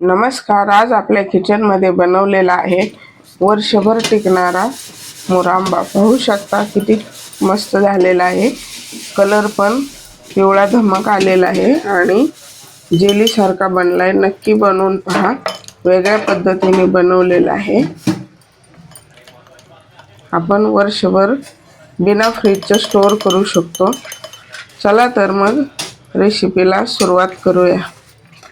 नमस्कार आज आपल्या किचनमध्ये बनवलेला आहे वर्षभर टिकणारा मुरांबा. पाहू शकता किती मस्त झालेला आहे. कलर पण पिवळा धमक आलेला आहे आणि जेलीसारखा बनला आहे नक्की बनवून पहा. वेगळ्या पद्धतीने बनवलेला आहे. आपण वर्षभर बिना फ्रीजचं स्टोअर करू शकतो. चला तर मग रेसिपीला सुरुवात करूया.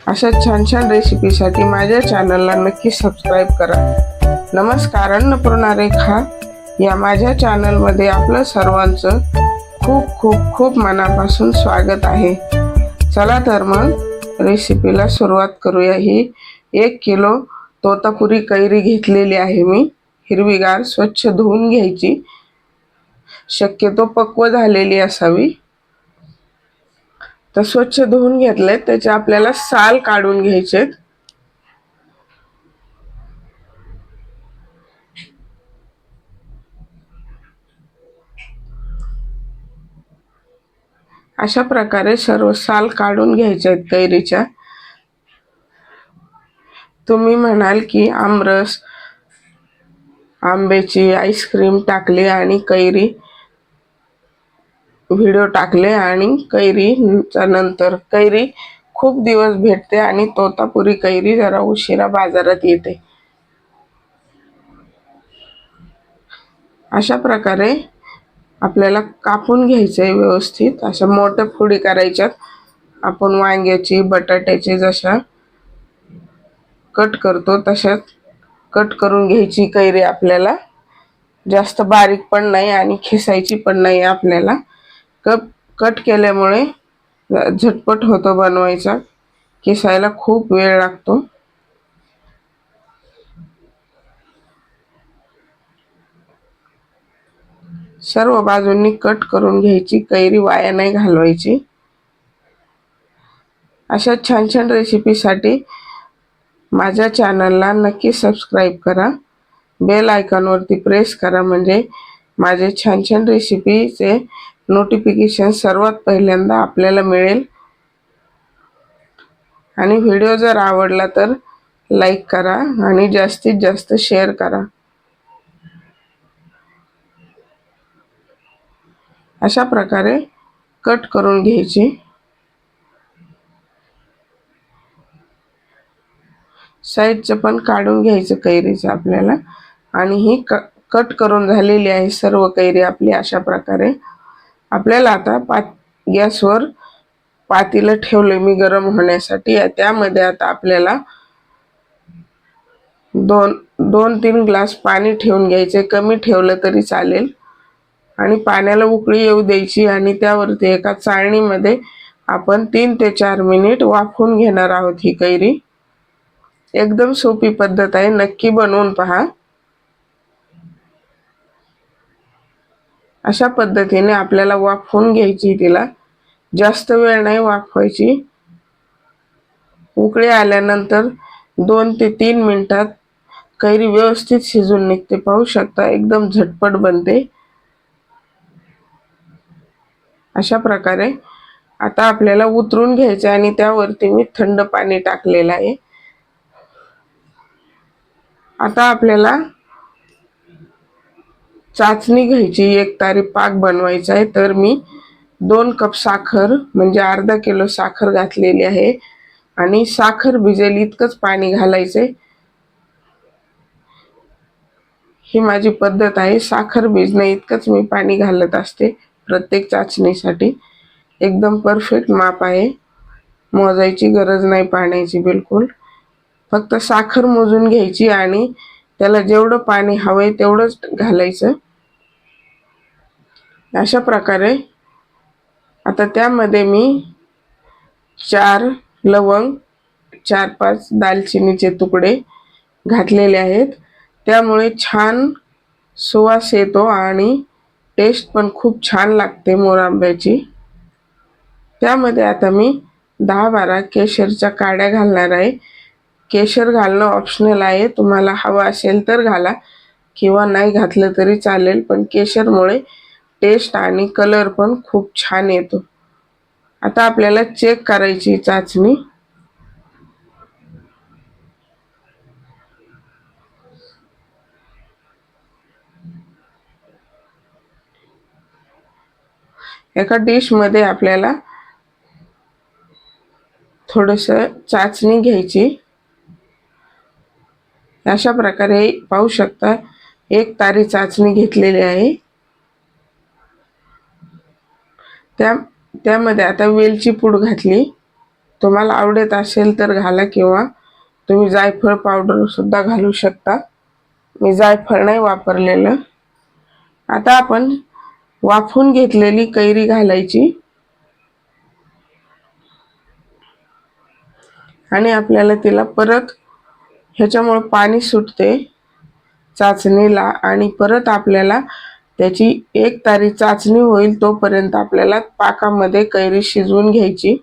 अशा छान छान रेसिपीसाठी माझ्या चॅनलला नक्की सबस्क्राईब करा. नमस्कार अन्नपूर्णा रेखा. या माझ्या चॅनलमध्ये आपलं सर्वांचं खूप खूप खूप मनापासून स्वागत आहे. चला तर मग रेसिपीला सुरुवात करूया ही. एक किलो तोतापुरी कैरी घेतलेली आहे मी. हिरवीगार स्वच्छ धुवून घ्यायची. शक्यतो पक्व झालेली असावी. तर स्वच्छ धुवून घेतले त्याचे आपल्याला साल काढून घ्यायचे अशा प्रकारे सर्व साल काढून घ्यायचे आहेत कैरीच्या. तुम्ही म्हणाल की आमरस आंब्याची आईस्क्रीम टाकली आणि कैरी व्हिडिओ टाकले आणि कैरीच्या नंतर कैरी खूप दिवस भेटते आणि तोतापुरी कैरी जरा उशिरा बाजारात येते. अशा प्रकारे आपल्याला कापून घ्यायचं आहे व्यवस्थित. अशा मोठ्या फुडी करायच्यात. आपण वांग्याची बटाट्याची जशा कट करतो तशाच कट करून घ्यायची कैरी आपल्याला. जास्त बारीक पण नाही आणि खिसायची पण नाही आपल्याला. कप कट केल्यामुळे झटपट होतो बनवायचा. किसायला खूप वेळ लागतो. सर्व बाजूंनी कट करून घ्यायची. कैरी वाया नाही घालवायची. अशा छान छान रेसिपीसाठी माझ्या चॅनलला नक्की सबस्क्राईब करा. बेल आयकॉनवरती प्रेस करा. म्हणजे माझे छान छान रेसिपीचे नोटिफिकेशन सर्वात पहिल्यांदा आपल्याला मिळेल. आणि व्हिडिओ जर आवडला तर लाईक करा आणि जास्तीत जास्त शेअर करा. अशा प्रकारे कट करून घ्यायची. साईडचं पण काढून घ्यायचं कैरीचं आपल्याला. आणि ही क कट करून झालेली आहे सर्व कैरी आपली अशा प्रकारे. आपल्याला आता पात गॅसवर पातीलं ठेवले मी गरम होण्यासाठी. त्यामध्ये आता आपल्याला दोन दोन तीन ग्लास पाणी ठेवून घ्यायचे कमी ठेवलं तरी चालेल. आणि पाण्याला उकळी येऊ द्यायची आणि त्यावरती एका चाळणीमध्ये आपण तीन ते चार मिनिट वाफवून घेणार आहोत ही कैरी. एकदम सोपी पद्धत आहे. नक्की बनवून पहा. अशा पद्धतीने आपल्याला वाफवून घ्यायची तिला. जास्त वेळ नाही वाफवायची. उकळी आल्यानंतर दोन ते तीन मिनिटात कैरी व्यवस्थित शिजून निघते. पाहू शकता एकदम झटपट बनते. अशा प्रकारे आता आपल्याला उतरून घ्यायचं आणि त्यावरती मी थंड पाणी टाकलेलं आहे. आता आपल्याला चाचणी घ्यायची एक तारी पाक बनवायचा आहे. तर मी दोन कप साखर म्हणजे अर्धा किलो साखर घातलेली आहे. आणि साखर भिजेल इतकंच पाणी घालायचे ही माझी पद्धत आहे. साखर भिजणे इतकंच मी पाणी घालत असते प्रत्येक चाचणीसाठी. एकदम परफेक्ट माप आहे. मोजायची गरज नाही पाण्याची बिलकुल. फक्त साखर मोजून घ्यायची आणि त्याला जेवढं पाणी हवंय तेवढंच घालायचं. अशा प्रकारे आता त्यामध्ये मी चार लवंग चार पाच दालचिनीचे तुकडे घातलेले आहेत. त्यामुळे छान सुवास येतो आणि टेस्ट पण खूप छान लागते मोरांब्याची. त्यामध्ये आता मी दहा बारा केशरच्या काड्या घालणार आहे. केशर घालणं ऑप्शनल आहे. तुम्हाला हवं असेल तर घाला किंवा नाही घातलं तरी चालेल पण केशरमुळे टेस्ट आणि कलर पण खूप छान येतो. आता आपल्याला चेक करायची चाचणी. एका डिशमध्ये आपल्याला थोडंसं चाचणी घ्यायची. अशा प्रकारे पाहू शकता एक तारी चाचणी घेतलेली आहे. त्या त्यामध्ये आता वेलची पूड घातली. तुम्हाला आवडत असेल तर घाला किंवा तुम्ही जायफळ पावडर सुद्धा घालू शकता. मी जायफळ नाही वापरलेलं. आता आपण वाफून घेतलेली कैरी घालायची. आणि आपल्याला तिला परत ह्याच्यामुळं पाणी सुटते चाचणीला आणि परत आपल्याला त्याची एक तारी चाचणी होईल तोपर्यंत आपल्याला पाकामध्ये कैरी शिजवून घ्यायची.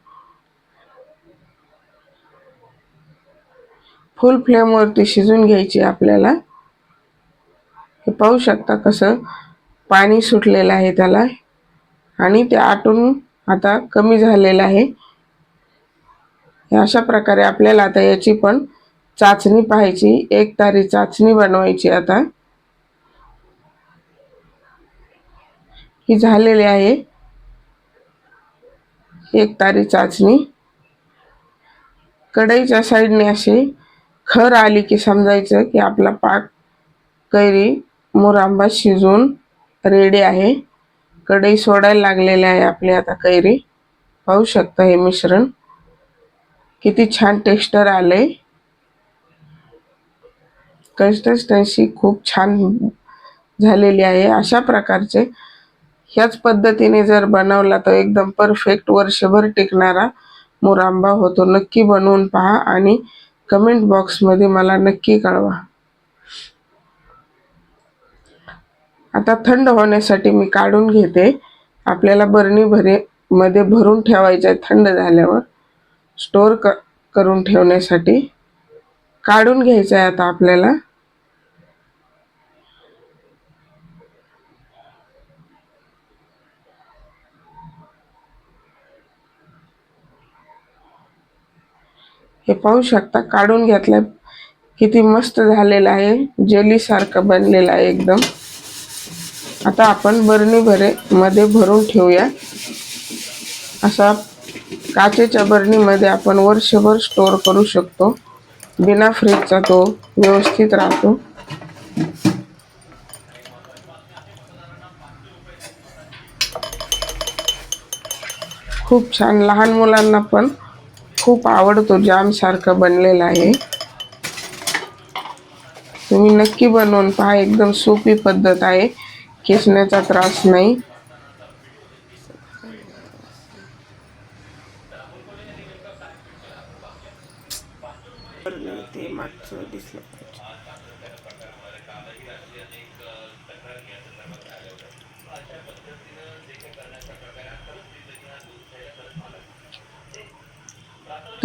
फुल फ्लेमवरती शिजून घ्यायची आपल्याला. हे पाहू शकता कसं पाणी सुटलेलं आहे त्याला. आणि ते आटून आता कमी झालेलं आहे. अशा प्रकारे आपल्याला आता याची पण चाचणी पाहायची. एक तारी चाचणी बनवायची आता. ही झालेली आहे. एक तारी चाचणी. कढईच्या साईडने असे खर आली की समजायचं की आपला पाक कैरी मुरांबा शिजून रेडी आहे. कढई सोडायला लागलेली आहे आपली आता कैरी. पाहू शकता हे मिश्रण. किती छान टेक्स्टर आले कन्सिस्टन्सी खूप छान झालेली आहे. अशा प्रकारचे ह्याच पद्धतीने जर बनवला तर एकदम परफेक्ट वर्षभर टिकणारा मुरांबा होतो. नक्की बनवून पहा आणि कमेंट बॉक्समध्ये मला नक्की कळवा. आता थंड होण्यासाठी मी काढून घेते. आपल्याला बरणी भरे मध्ये भरून ठेवायचं आहे थंड झाल्यावर. स्टोर क करून ठेवण्यासाठी. काढून घ्यायचं आहे आता आपल्याला. हे पाहू शकता काढून घेतलं किती मस्त झालेलं आहे. जेलीसारखं बनलेलं आहे एकदम. आता आपण बरणी भरे मध्ये भरून ठेवूया. असा काचेच्या बरणीमध्ये आपण वर्षभर स्टोअर करू शकतो. बिना फ्रीजचा तो व्यवस्थित राहतो. खूप छान लहान मुलांना पण खूप आवडतो जामसारखं बनलेला आहे. तुम्ही नक्की बनवून पहा एकदम सोपी पद्धत आहे. खेचण्याचा त्रास नाही.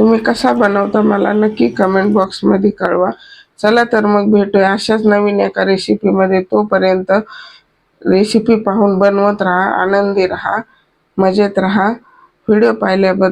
तुम्ही कसा बनवता मला नक्की कमेंट बॉक्समध्ये कळवा. चला तर मग भेटूया. अशाच नवीन एका रेसिपीमध्ये तोपर्यंत रेसिपी पाहून बनवत राहा आनंदी राहा मजेत राहा. व्हिडिओ पाहिल्याबद्दल